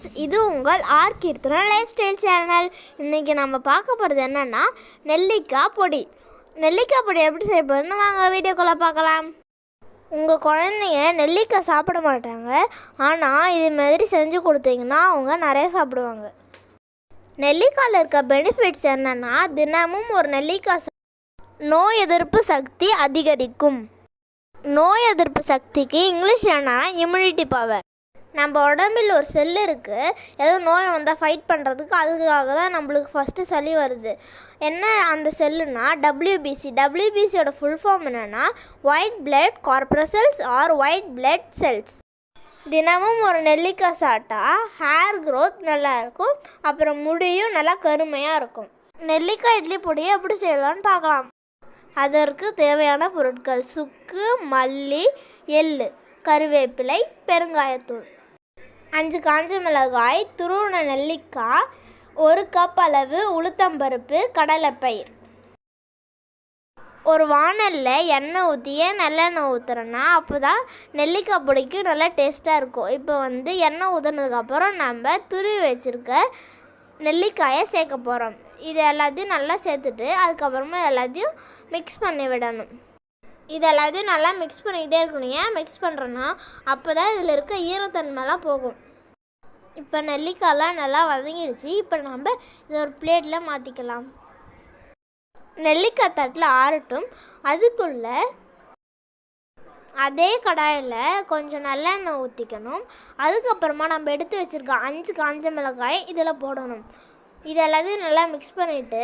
Friends இது உங்கள் R Keerthana lifestyle channel இன்றைக்கி நம்ம பார்க்க போகிறது என்னென்னா நெல்லிக்காய் பொடி. நெல்லிக்காய் பொடி எப்படி செய்யப்படுதுன்னு வாங்க வீடியோக்குள்ளே பார்க்கலாம். உங்கள் குழந்தைங்க நெல்லிக்காய் சாப்பிட மாட்டாங்க. ஆனால் இது மாதிரி செஞ்சு கொடுத்தீங்கன்னா அவங்க நிறைய சாப்பிடுவாங்க. நெல்லிக்காயில் இருக்க பெனிஃபிட்ஸ் என்னென்னா தினமும் ஒரு நெல்லிக்காய் நோய் எதிர்ப்பு சக்தி அதிகரிக்கும். நோய் எதிர்ப்பு சக்திக்கு இங்கிலீஷ் என்னன்னா இம்யூனிட்டி பவர் நம்ம உடம்பில் ஒரு செல் இருக்குது ஏதோ நோய் வந்தால் ஃபைட் பண்ணுறதுக்கு அதுக்காக தான் நம்மளுக்கு ஃபஸ்ட்டு சளி வருது. என்ன அந்த செல்லுனா டபிள்யூபிசி டபிள்யூபிசியோட ஃபுல் ஃபார்ம் என்னென்னா white blood corpuscles or white blood cells தினமும் ஒரு நெல்லிக்காய் சாப்பிட்டா ஹேர் க்ரோத் நல்லா இருக்கும். அப்புறம் முடியும் நல்லா கருமையாக இருக்கும். நெல்லிக்காய் இட்லி பொடியை எப்படி செய்யலாம்னு பார்க்கலாம். அதற்கு தேவையான பொருட்கள் சுக்கு மல்லி எள்ளு கருவேப்பிலை பெருங்காயத்தூள். அஞ்சு காஞ்ச மிளகாய் துருவன நெல்லிக்காய் ஒரு கப் அளவு உளுத்தம்பருப்பு கடலைப்பயிர். ஒரு வாணலில் எண்ணெய் ஊற்றியே நல்லெண்ணெய் ஊற்றுறோன்னா அப்போ தான் நெல்லிக்காய் பொடிக்கு நல்லா டேஸ்ட்டாக இருக்கும். இப்போ வந்து எண்ணெய் ஊற்றுனதுக்கப்புறம் நம்ம துருவி வச்சுருக்க நெல்லிக்காயை சேர்க்க போகிறோம் இது எல்லாத்தையும் நல்லா சேர்த்துட்டு அதுக்கப்புறமா எல்லாத்தையும் மிக்ஸ் பண்ணி விடணும். இது எல்லாத்தையும் நல்லா மிக்ஸ் பண்ணிக்கிட்டே இருக்கணும். ஏன் மிக்ஸ் பண்ணுறோன்னா அப்போ தான் இதில் இருக்க ஈரத்தன்மைலாம் போகும். இப்போ நெல்லிக்காயெலாம் நல்லா வதங்கிடுச்சு. இப்போ நம்ம இதை ஒரு பிளேட்டில் மாற்றிக்கலாம் நெல்லிக்காய் தட்டில் ஆறட்டும். அதுக்குள்ளே அதே கடாயில் கொஞ்சம் நல்லெண்ணெய் ஊற்றிக்கணும் அதுக்கப்புறமா நம்ம எடுத்து வச்சுருக்க அஞ்சு காஞ்ச மிளகாய் இதில் போடணும். இது எல்லாத்தையும் நல்லா மிக்ஸ் பண்ணிவிட்டு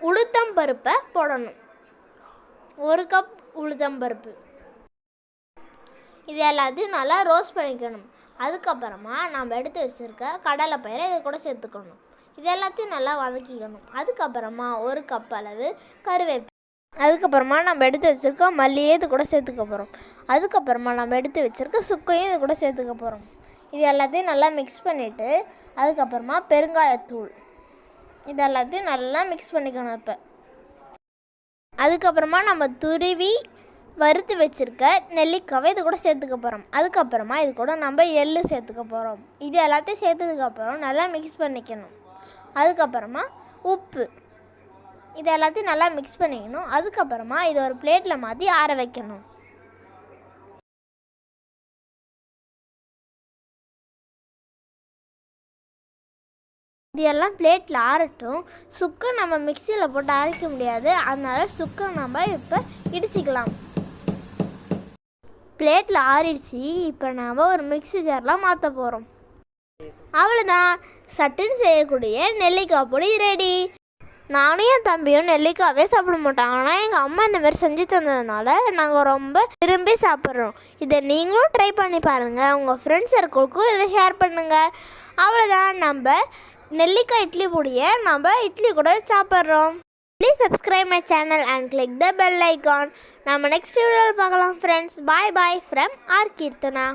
உளுத்தம் பருப்பை போடணும். ஒரு கப் உளுத்தம்பருப்பு இது எல்லாத்தையும் நல்லா ரோஸ்ட் பண்ணிக்கணும். அதுக்கப்புறமா நம்ம எடுத்து வச்சுருக்க கடலை பயிரை இதை கூட சேர்த்துக்கணும். இது எல்லாத்தையும் நல்லா வதக்கிக்கணும். அதுக்கப்புறமா ஒரு கப் அளவு கருவேப்பிலை. அதுக்கப்புறமா நம்ம எடுத்து வச்சுருக்க மல்லியே இது கூட சேர்த்துக்க போகிறோம் அதுக்கப்புறமா நம்ம எடுத்து வச்சுருக்க சுக்கையும் இது கூட சேர்த்துக்க போகிறோம் இது எல்லாத்தையும் நல்லா மிக்ஸ் பண்ணிவிட்டு அதுக்கப்புறமா பெருங்காயத்தூள். இது எல்லாத்தையும் நல்லா மிக்ஸ் பண்ணிக்கணும் இப்போ. அதுக்கப்புறமா நம்ம துருவி வறுத்து வச்சுருக்க நெல்லிக்காவை இது கூட சேர்த்துக்க போகிறோம் அதுக்கப்புறமா இது கூட நம்ம எள்ளு சேர்த்துக்க போகிறோம் இது எல்லாத்தையும் சேர்த்ததுக்கப்புறம் நல்லா மிக்ஸ் பண்ணிக்கணும். அதுக்கப்புறமா உப்பு. இது எல்லாத்தையும் நல்லா மிக்ஸ் பண்ணிக்கணும். அதுக்கப்புறமா இது ஒரு பிளேட்டில் மாற்றி ஆற வைக்கணும். இது எல்லாம் பிளேட்டில் ஆறட்டும். சுக்கை நம்ம மிக்சியில் போட்டு அரைக்க முடியாது. அதனால் சுக்கை நம்ம இப்போ இடிச்சிக்கலாம். பிளேட்டில் ஆறிடுச்சு. இப்போ நாம் ஒரு மிக்சி ஜாரில் மாற்ற போகிறோம் அவ்வளோதான் சட்டுன்னு செய்யக்கூடிய நெல்லிக்காய் பொடி ரெடி நானும் என் தம்பியும் நெல்லிக்காவே சாப்பிட மாட்டோம். ஆனால் எங்கள் அம்மா இந்த மாதிரி செஞ்சு தந்ததுனால நாங்கள் ரொம்ப விரும்பி சாப்பிட்றோம். இதை நீங்களும் ட்ரை பண்ணி பாருங்கள் உங்கள் ஃப்ரெண்ட்ஸ் சர்க்கிளுக்கும் இதை ஷேர் பண்ணுங்கள் அவ்வளோதான் நம்ம நெல்லிக்காய் இட்லி பொடியை நம்ம இட்லி கூட சாப்பிட்றோம். Please subscribe my channel and click the bell icon நம்ம நெக்ஸ்ட் வீடியோவில் பார்க்கலாம் friends bye bye from R Keerthana